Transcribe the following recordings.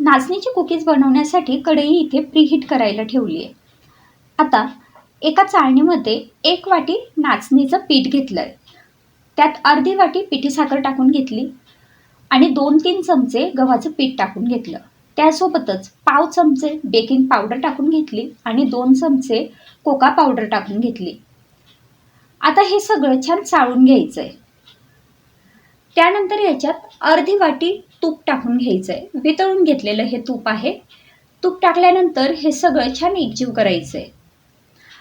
नाचणीची cookies बनवण्यासाठी कढई इथे प्रीहीट करायला ठेवली आहे. आता एका चाळणीमध्ये एक वाटी नाचणीचं पीठ घेतलं आहे त्यात अर्धी वाटी पिठी साखर टाकून घेतली आणि दोन तीन चमचे गव्हाचं पीठ टाकून घेतलं. त्यासोबतच पाव चमचे बेकिंग पावडर टाकून घेतली आणि दोन चमचे कोका पावडर टाकून घेतली. आता हे सगळं छान चाळून घ्यायचं आहे त्यानंतर याच्यात अर्धी वाटी तूप टाकून घ्यायचं आहे वितळून घेतलेलं हे तूप आहे. तूप टाकल्यानंतर हे सगळं छान एकजीव करायचं आहे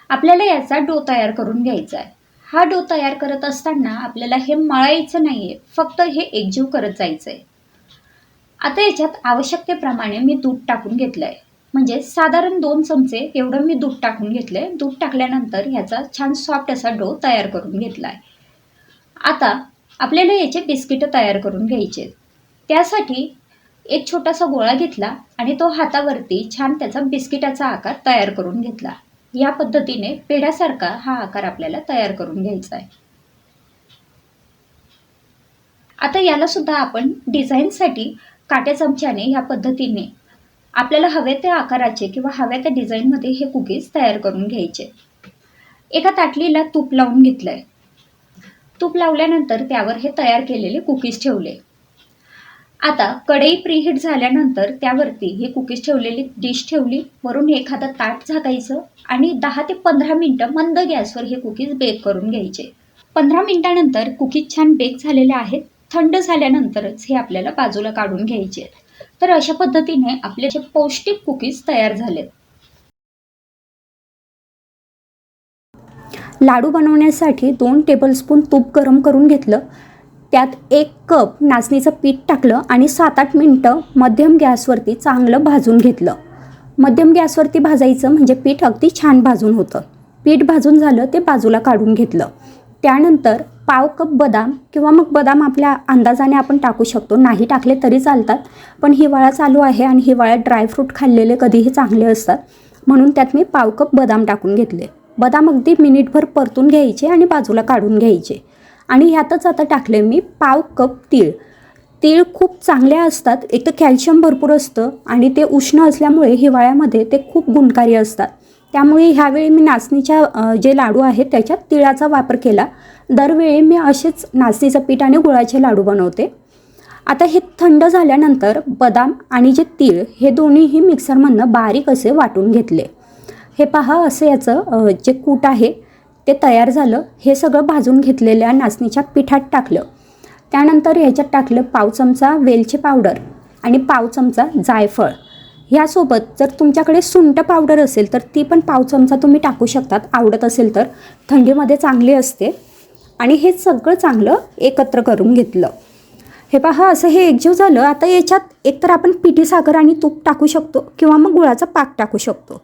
आपल्याला याचा डो तयार करून घ्यायचा आहे हा डो तयार करत असताना आपल्याला हे मळायचं नाही आहे फक्त हे एकजीव करत जायचं आहे आता याच्यात आवश्यकतेप्रमाणे मी दूध टाकून घेतलं आहे म्हणजे साधारण दोन चमचे एवढं मी दूध टाकून घेतलं आहे दूध टाकल्यानंतर ह्याचा छान सॉफ्ट असा डो तयार करून घेतला आहे आता आपल्याला याचे बिस्किटं तयार करून घ्यायचे आहेत. त्यासाठी एक छोटासा गोळा घेतला आणि तो हातावरती छान त्याचा बिस्किटाचा आकार तयार करून घेतला. या पद्धतीने पेढ्यासारखा हा आकार आपल्याला तयार करून घ्यायचा आहे. आता याला सुद्धा आपण डिझाईनसाठी काट्या चमच्याने या पद्धतीने आपल्याला हवे त्या आकाराचे किंवा हव्या त्या डिझाईनमध्ये हे कुकीज तयार करून घ्यायचे. एका ताटलीला तूप लावून घेतलं आहे तूप लावल्यानंतर त्यावर हे तयार केलेले कुकीज ठेवले. आता कढई प्रीहीट झाल्यानंतर त्यावरती हे कुकीज ठेवलेली डिश ठेवली. वरून एखादं ताट झाकायचं आणि दहा ते पंधरा मिनटं मंद गॅसवर हे कुकीज बेक करून घ्यायचे. पंधरा मिनटानंतर कुकीज छान बेक झालेले आहेत. थंड झाल्यानंतरच हे आपल्याला बाजूला काढून घ्यायचे. तर अशा पद्धतीने आपले जे पौष्टिक कुकीज तयार झालेत. लाडू बनवण्यासाठी दोन टेबलस्पून तूप गरम करून घेतलं. त्यात एक कप नाचणीचं पीठ टाकलं आणि सात आठ मिनटं मध्यम गॅसवरती चांगलं भाजून घेतलं. मध्यम गॅसवरती भाजायचं म्हणजे पीठ अगदी छान भाजून होतं. पीठ भाजून झालं ते बाजूला काढून घेतलं. त्यानंतर पाव कप बदाम किंवा मग बदाम आपल्या अंदाजाने आपण टाकू शकतो. नाही टाकले तरी चालतात पण हिवाळा चालू आहे आणि हिवाळ्यात ड्रायफ्रूट खाल्लेले कधीही चांगले असतात. म्हणून त्यात मी पाव कप बदाम टाकून घेतले. बदाम अगदी मिनिटभर परतून घ्यायचे आणि बाजूला काढून घ्यायचे. आणि ह्यातच आता टाकले मी पाव कप तीळ. तीळ खूप चांगले असतात एक तर कॅल्शियम भरपूर असतं आणि ते उष्ण असल्यामुळे हिवाळ्यामध्ये ते खूप गुणकारी असतात. त्यामुळे ह्यावेळी मी नाचणीच्या जे लाडू आहेत त्याच्यात तिळाचा वापर केला. दरवेळी मी असेच नाचणीचं पीठ आणि गुळाचे लाडू बनवते. आता हे थंड झाल्यानंतर बदाम आणि जे तीळ हे दोन्हीही मिक्सरमधनं बारीक असे वाटून घेतले. हे पहा असं याचं जे कूट आहे ते तयार झालं हे सगळं भाजून घेतलेल्या नाचणीच्या पिठात टाकलं. त्यानंतर ह्याच्यात टाकलं पाव चमचा वेलची पावडर आणि पाव चमचा जायफळ. ह्यासोबत जर तुमच्याकडे सुंट पावडर असेल तर ती पण पाव चमचा तुम्ही टाकू शकतात. आवडत असेल तर. थंडीमध्ये चांगली असते. आणि हे सगळं चांगलं एकत्र करून घेतलं. हे पहा असं हे एकजीव झालं. आता याच्यात एकतर आपण पिठी साखर आणि तूप टाकू शकतो किंवा मग गुळाचा पाक टाकू शकतो.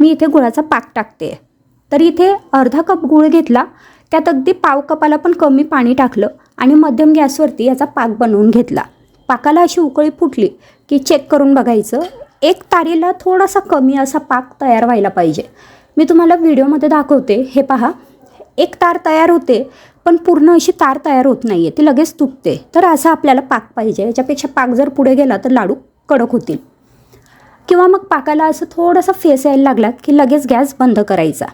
मी इथे गुळाचा पाक टाकते. तर इथे अर्धा कप गूळ घेतला. त्यात अगदी पाव कपाला पण कमी पाणी टाकलं आणि मध्यम गॅसवरती याचा पाक बनवून घेतला. पाकाला अशी उकळी फुटली की चेक करून बघायचं एक तारीला थोडासा कमी असा पाक तयार व्हायला पाहिजे. मी तुम्हाला व्हिडिओमध्ये दाखवते हे पहा. एक तार तयार होते पण पूर्ण अशी तार तयार होत नाही आहे ती लगेच तुटते. तर असा आपल्याला पाक पाहिजे. याच्यापेक्षा पाक जर पुढे गेला तर लाडू कडक होतील. किंवा मग पाकाला असं थोडासा फेस यायला लागला की लगेच गॅस बंद करायचा.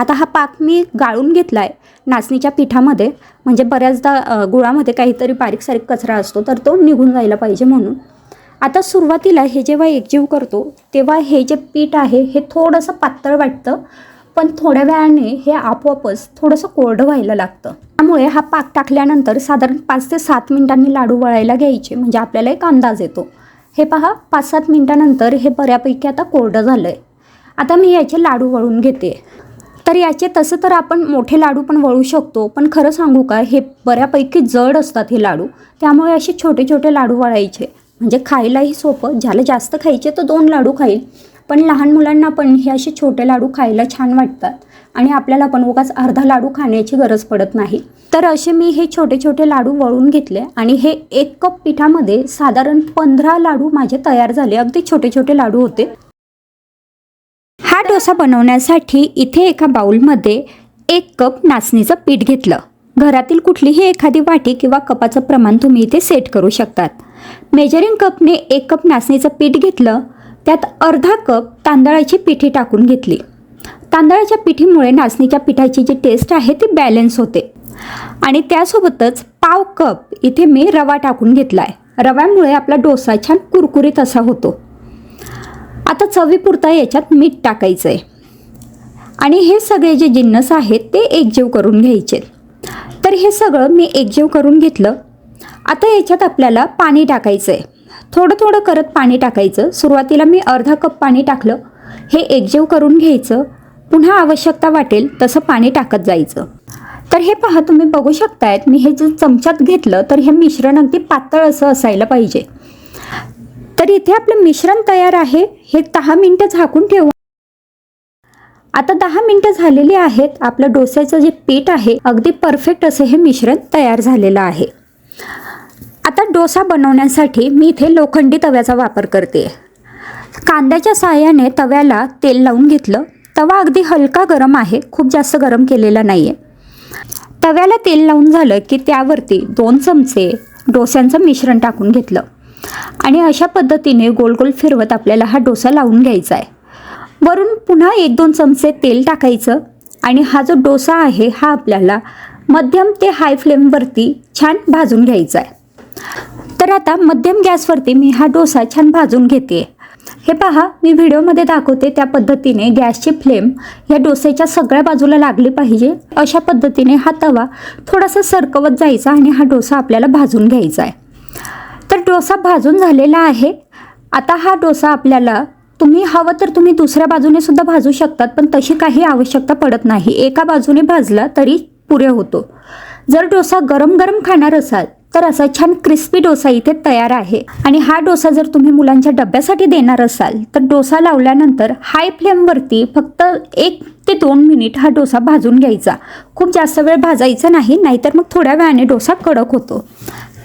आता हा पाक मी गाळून घेतला आहे नाचणीच्या पिठामध्ये. म्हणजे बऱ्याचदा गुळामध्ये काहीतरी बारीक सारीक कचरा असतो तर तो निघून जायला पाहिजे म्हणून. आता सुरुवातीला हे जेव्हा एकजीव करतो तेव्हा हे जे पीठ आहे हे थोडंसं पातळ वाटतं पण थोड्या वेळाने हे आपोआपच थोडंसं कोरडं व्हायला लागतं. त्यामुळे हा पाक टाकल्यानंतर साधारण पाच ते सात मिनिटांनी लाडू वळायला घ्यायचे म्हणजे आपल्याला एक अंदाज येतो. हे पहा पाच सात मिनिटानंतर हे बऱ्यापैकी आता कोरडं झालं आहे आता मी याचे लाडू वळून घेते. तर याचे तसं तर आपण मोठे लाडू पण वळू शकतो पण खरं सांगू का हे बऱ्यापैकी जड असतात हे लाडू. त्यामुळे असे छोटे छोटे लाडू वळायचे. म्हणजे खायलाही सोपं ज्याला जास्त खायचे तर दोन लाडू खाईल. पण लहान मुलांना पण हे असे छोटे लाडू खायला छान वाटतात. आणि आपल्याला पण उगाच अर्धा लाडू खाण्याची गरज पडत नाही. तर असे मी हे छोटे छोटे लाडू वळून घेतले आणि हे एक कप पिठामध्ये साधारण पंधरा लाडू माझे तयार झाले. अगदी छोटे छोटे लाडू होते. डोसा बनवण्यासाठी इथे एका बाऊलमध्ये एक कप नाचणीचं पीठ घेतलं. घरातील कुठलीही एखादी वाटी किंवा कपाचं प्रमाण तुम्ही इथे सेट करू शकतात. मेजरिंग कपने एक कप नाचणीचं पीठ घेतलं. त्यात अर्धा कप तांदळाची पिठी टाकून घेतली. तांदळाच्या पिठीमुळे नाचणीच्या पिठाची जी टेस्ट आहे ती बॅलन्स होते. आणि त्यासोबतच पाव कप इथे मी रवा टाकून घेतला आहे रव्यामुळे आपला डोसा छान कुरकुरीत असा होतो. आता चवीपुरता याच्यात मीठ टाकायचं आहे आणि हे सगळे जे जिन्नस आहेत ते एकजीव करून घ्यायचे. तर हे सगळं मी एकजीव करून घेतलं. आता याच्यात आपल्याला पाणी टाकायचं आहे थोडं थोडं करत पाणी टाकायचं. सुरुवातीला मी अर्धा कप पाणी टाकलं. हे एकजीव करून घ्यायचं. पुन्हा आवश्यकता वाटेल तसं पाणी टाकत जायचं. तर हे पहा तुम्ही बघू शकतायत मी हे जे चमच्यात घेतलं तर हे मिश्रण अगदी पातळ असं असायला पाहिजे. तर इथे आपलं मिश्रण तयार आहे. हे दहा मिनटं झाकून ठेवू. आता दहा मिनटं झालेली आहेत. आपलं डोस्याचं जे पीठ आहे अगदी परफेक्ट असं हे मिश्रण तयार झालेलं आहे. आता डोसा बनवण्यासाठी मी इथे लोखंडी तव्याचा वापर करते. कांद्याच्या सहाय्याने तव्याला तेल लावून घेतलं. तवा अगदी हलका गरम आहे. खूप जास्त गरम केलेला नाही आहे तव्याला तेल लावून झालं की त्यावरती दोन चमचे डोस्यांचं मिश्रण टाकून घेतलं. आणि अशा पद्धतीने गोल गोल फिरवत आपल्याला हा डोसा लावून घ्यायचा आहे. वरून पुन्हा एक दोन चमचे तेल टाकायचं आणि हा जो डोसा आहे हा आपल्याला मध्यम ते हाय फ्लेमवरती छान भाजून घ्यायचा आहे. तर आता मध्यम गॅसवरती मी हा डोसा छान भाजून घेते. हे पहा मी व्हिडिओमध्ये दाखवते त्या पद्धतीने गॅसची फ्लेम या डोसेच्या सगळ्या बाजूला लागली पाहिजे. अशा पद्धतीने हा तवा थोडासा सरकवत जायचा आणि हा डोसा आपल्याला भाजून घ्यायचा आहे. तर डोसा भाजून झालेला आहे. आता हा डोसा आपल्याला तुम्ही हवं तर तुम्ही दुसऱ्या बाजूने सुद्धा भाजू शकतात पण तशी काही आवश्यकता पडत नाही. एका बाजूने भाजला तरी पुरे होतो. जर डोसा गरम गरम खाणार असाल तर असा छान क्रिस्पी डोसा इथे तयार आहे. आणि हा डोसा जर तुम्ही मुलांच्या डब्यासाठी देणार असाल तर डोसा लावल्यानंतर हाय फ्लेमवरती फक्त एक ते दोन मिनिट हा डोसा भाजून घ्यायचा. खूप जास्त वेळ भाजायचा नाही नाहीतर मग थोड्या वेळाने डोसा कडक होतो.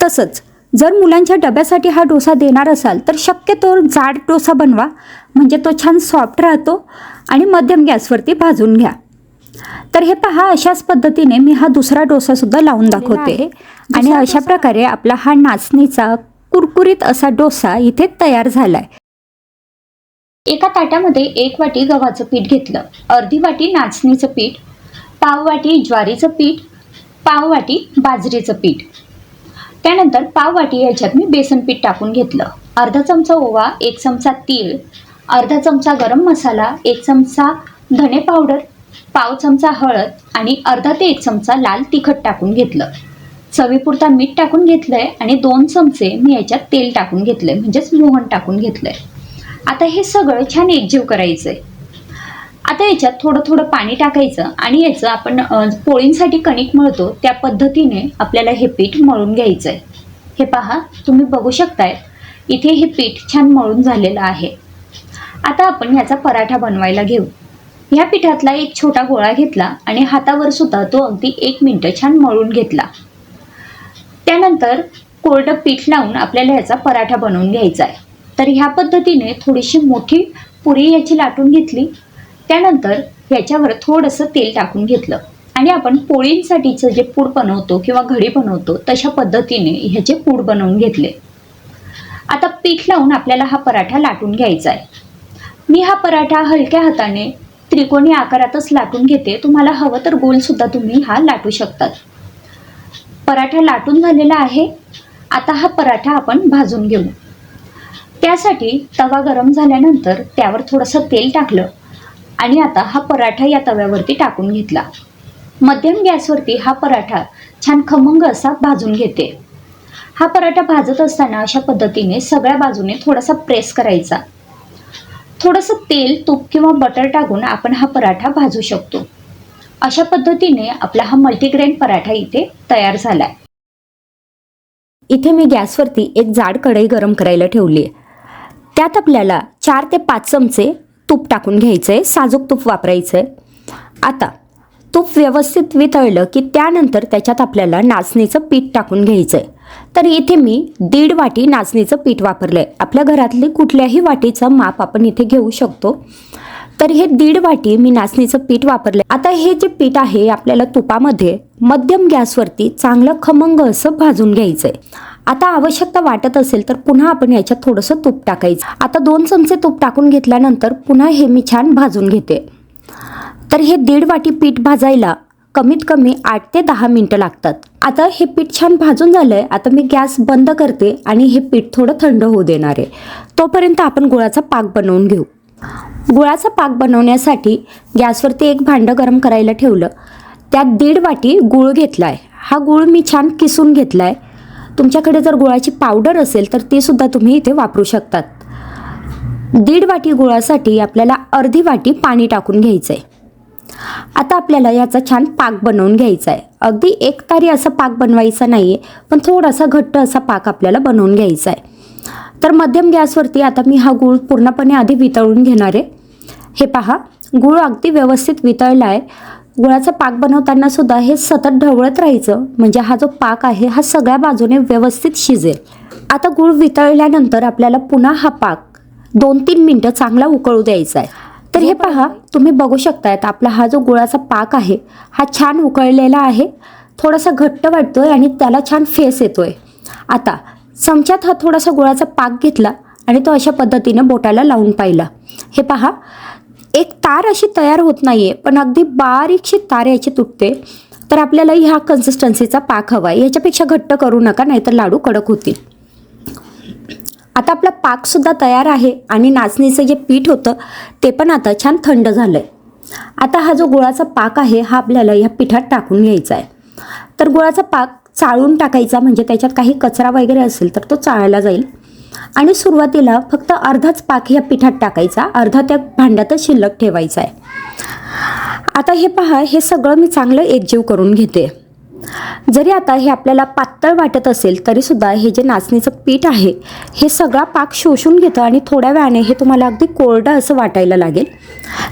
तसंच जर मुलांच्या डब्यासाठी हा डोसा देणार असाल तर शक्यतो जाड डोसा बनवा. म्हणजे तो छान सॉफ्ट राहतो आणि मध्यम गॅसवरती भाजून घ्या. तर हे पहा अशाच पद्धतीने मी हा दुसरा डोसा सुद्धा लावून दाखवते. आणि अशा प्रकारे आपला हा नाचणीचा कुरकुरीत असा डोसा इथे तयार झालाय. एका ताटामध्ये एक वाटी गव्हाचं पीठ घेतलं. अर्धी वाटी नाचणीचं पीठ पाव वाटी ज्वारीचं पीठ पाव वाटी बाजरीचं पीठ. त्यानंतर पाव वाटी याच्यात मी बेसन पीठ टाकून घेतलं. अर्धा चमचा ओवा एक चमचा तीळ अर्धा चमचा गरम मसाला एक चमचा धने पावडर पाव चमचा हळद आणि अर्धा ते एक चमचा लाल तिखट टाकून घेतलं. चवीपुरता मीठ टाकून घेतलं आहे आणि दोन चमचे मी याच्यात तेल टाकून घेतलं आहे म्हणजेच मोहन टाकून घेतलं आहे आता हे सगळं छान एकजीव करायचं आहे आता याच्यात थोडं थोडं पाणी टाकायचं आणि याचं आपण पोळींसाठी कणिक मळतो त्या पद्धतीने आपल्याला हे पीठ मळून घ्यायचं आहे हे पहा तुम्ही बघू शकताय इथे हे पीठ छान मळून झालेलं आहे. आता आपण याचा पराठा बनवायला घेऊ. ह्या पिठातला एक छोटा गोळा घेतला आणि हातावर सुद्धा तो अगदी एक मिनटं छान मळून घेतला. त्यानंतर कोरडं पीठ लावून आपल्याला याचा पराठा बनवून घ्यायचा आहे तर ह्या पद्धतीने थोडीशी मोठी पुरी याची लाटून घेतली. त्यानंतर ह्याच्यावर थोडंसं तेल टाकून घेतलं. आणि आपण पोळींसाठीचं जे पूड बनवतो किंवा घडी बनवतो तशा पद्धतीने ह्याचे पूड बनवून घेतले. आता पीठ लावून आपल्याला हा पराठा लाटून घ्यायचा आहे. मी हा पराठा हलक्या हाताने त्रिकोणी आकारातच लाटून घेते. तुम्हाला हवं तर गोलसुद्धा तुम्ही हा लाटू शकतात. पराठा लाटून झालेला आहे. आता हा पराठा आपण भाजून घेऊ. त्यासाठी तवा गरम झाल्यानंतर त्यावर थोडंसं तेल टाकलं. आणि आता हा पराठा या तव्यावरती टाकून घेतला. मध्यम गॅसवरती हा पराठा छान खमंग असा भाजून घेते. हा पराठा भाजत असताना अशा पद्धतीने सगळ्या बाजूने थोडासा प्रेस करायचा. थोडंसं तेल तूप किंवा बटर टाकून आपण हा पराठा भाजू शकतो. अशा पद्धतीने आपला हा मल्टीग्रेन पराठा इथे तयार झालाय. इथे मी गॅसवरती एक जाड कढई गरम करायला ठेवली आहे. त्यात आपल्याला चार ते पाच चमचे तूप टाकून घ्यायचं आहे साजूक तूप वापरायचं आहे आता तूप व्यवस्थित वितळलं की त्यानंतर त्याच्यात आपल्याला नाचणीचं पीठ टाकून घ्यायचं आहे तर इथे मी दीड वाटी नाचणीचं पीठ वापरलं आहे आपल्या घरातली कुठल्याही वाटीचं माप आपण इथे घेऊ शकतो. तर हे दीड वाटी मी नाचणीचं पीठ वापरलं. आता हे जे पीठ आहे आपल्याला तुपामध्ये मध्यम गॅसवरती चांगलं खमंग असं भाजून घ्यायचंय. आता आवश्यकता वाटत असेल तर पुन्हा आपण याच्यात थोडंसं तूप टाकायचं. आता दोन चमचे तूप टाकून घेतल्यानंतर पुन्हा हे मी छान भाजून घेते. तर हे दीड वाटी पीठ भाजायला कमीत कमी आठ ते दहा मिनटं लागतात. आता हे पीठ छान भाजून झालंय. आता मी गॅस बंद करते आणि हे पीठ थोडं थंड होऊ देणार आहे. तोपर्यंत आपण गुळाचा पाक बनवून घेऊ. गुळाचा पाक बनवण्यासाठी गॅसवरती एक भांडं गरम करायला ठेवलं. त्यात दीड वाटी गूळ घेतला आहे हा गूळ मी छान किसून घेतला आहे तुमच्याकडे जर गुळाची पावडर असेल तर ती सुद्धा तुम्ही इथे वापरू शकतात. दीड वाटी गुळासाठी आपल्याला अर्धी वाटी पाणी टाकून घ्यायचं आहे आता आपल्याला याचा छान पाक बनवून घ्यायचा आहे अगदी एक तारी असा पाक बनवायचा नाही आहे पण थोडासा घट्ट असा पाक आपल्याला बनवून घ्यायचा आहे तर मध्यम गॅसवरती आता मी हा गूळ पूर्णपणे आधी वितळून घेणार आहे. हे पहा गूळ अगदी व्यवस्थित वितळला आहे गुळाचा पाक बनवताना सुद्धा हे सतत ढवळत राहायचं. म्हणजे हा जो पाक आहे हा सगळ्या बाजूने व्यवस्थित शिजेल. आता गूळ वितळल्यानंतर आपल्याला पुन्हा हा पाक दोन तीन मिनटं चांगला उकळू द्यायचा आहे. तर हे पहा तुम्ही बघू शकतायत आपला हा जो गुळाचा पाक आहे हा छान उकळलेला आहे. थोडासा घट्ट वाटतोय आणि त्याला छान फेस येतोय. आता चमच्यात हा थोडासा गुळाचा पाक घेतला आणि तो अशा पद्धतीने बोटाला लावून पाहिला. हे पहा एक तार अशी तयार होत नाही आहे पण अगदी बारीकशी तार याची तुटते तर आपल्याला ह्या कन्सिस्टन्सीचा पाक हवा आहे. याच्यापेक्षा घट्ट करू नका नाहीतर लाडू कडक होतील. आता आपला पाकसुद्धा तयार आहे आणि नाचणीचं जे पीठ होतं ते पण आता छान थंड झालं आहे आता हा जो गुळाचा पाक आहे हा आपल्याला ह्या पिठात टाकून घ्यायचा आहे. तर गुळाचा पाक चाळून टाकायचा म्हणजे त्याच्यात काही कचरा वगैरे असेल तर तो चाळला जाईल. आणि सुरुवातीला फक्त अर्धाच पाक ह्या पिठात टाकायचा अर्धा त्या भांड्यातच शिल्लक ठेवायचा आहे. आता हे पहा हे सगळं मी चांगलं एकजीव करून घेते. जरी आता हे आपल्याला पातळ वाटत असेल तरीसुद्धा हे जे नाचणीचं पीठ आहे हे सगळा पाक शोषून घेतं आणि थोड्या वेळाने हे तुम्हाला अगदी कोरडं असं वाटायला लागेल.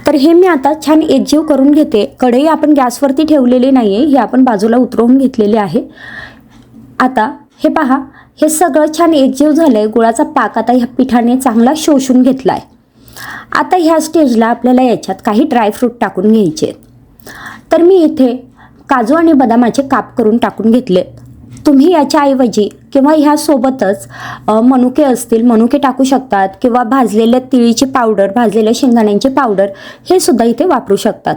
तर हे मी आता छान एकजीव करून घेते. कढई आपण गॅसवरती ठेवलेली नाही आहे हे आपण बाजूला उतरवून घेतलेले आहे. आता हे पहा हे सगळं छान एकजीव झालं आहे गुळाचा पाक आता ह्या पिठाने चांगला शोषून घेतला आहे आता ह्या स्टेजला आपल्याला याच्यात काही ड्रायफ्रूट टाकून घ्यायचे आहेत. तर मी इथे काजू आणि बदामाचे काप करून टाकून घेतले. तुम्ही याच्याऐवजी किंवा ह्यासोबतच मनुके असतील मनुके टाकू शकतात किंवा भाजलेल्या तिळीची पावडर भाजलेल्या शेंगदाण्यांची पावडर हे सुद्धा इथे वापरू शकतात.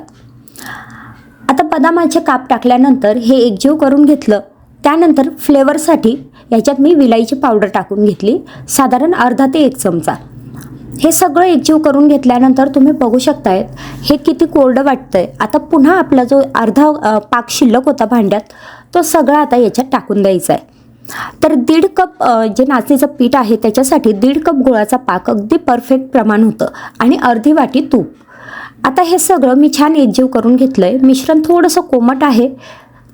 आता बदामाचे काप टाकल्यानंतर हे एकजीव करून घेतलं. त्यानंतर फ्लेवरसाठी याच्यात मी विलाईची पावडर टाकून घेतली. साधारण अर्धा ते एक चमचा. हे सगळं एकजीव करून घेतल्यानंतर तुम्ही बघू शकतायत हे किती कोरडं वाटतंय. आता पुन्हा आपला जो अर्धा पाक शिल्लक होता भांड्यात तो सगळा आता याच्यात टाकून द्यायचा आहे तर दीड कप जे नाचणीचं पीठ आहे त्याच्यासाठी दीड कप गुळाचा पाक अगदी परफेक्ट प्रमाण होतं आणि अर्धी वाटी तूप. आता हे सगळं मी छान एकजीव करून घेतलं आहे मिश्रण थोडंसं कोमट आहे.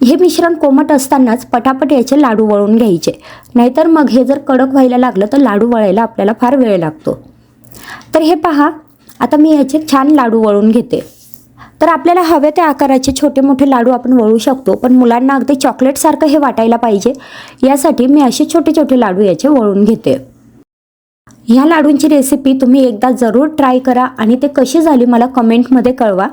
हे मिश्रण कोमट असतानाच पटापट याचे लाडू वळून घ्यायचे. नाहीतर मग हे जर कडक व्हायला लागलं तर लाडू वळायला आपल्याला फार वेळ लागतो. तर हे पहा आता मी ह्याचे छान लाडू वळून घेते. तर आपल्याला हवे त्या आकाराचे छोटे मोठे लाडू आपण वळू शकतो पण मुलांना अगदी चॉकलेटसारखं हे वाटायला पाहिजे. यासाठी मी असे छोटे छोटे लाडू याचे वळून घेते. ह्या लाडूंची रेसिपी तुम्ही एकदा जरूर ट्राय करा आणि ते कशी झाली मला कमेंटमध्ये कळवा.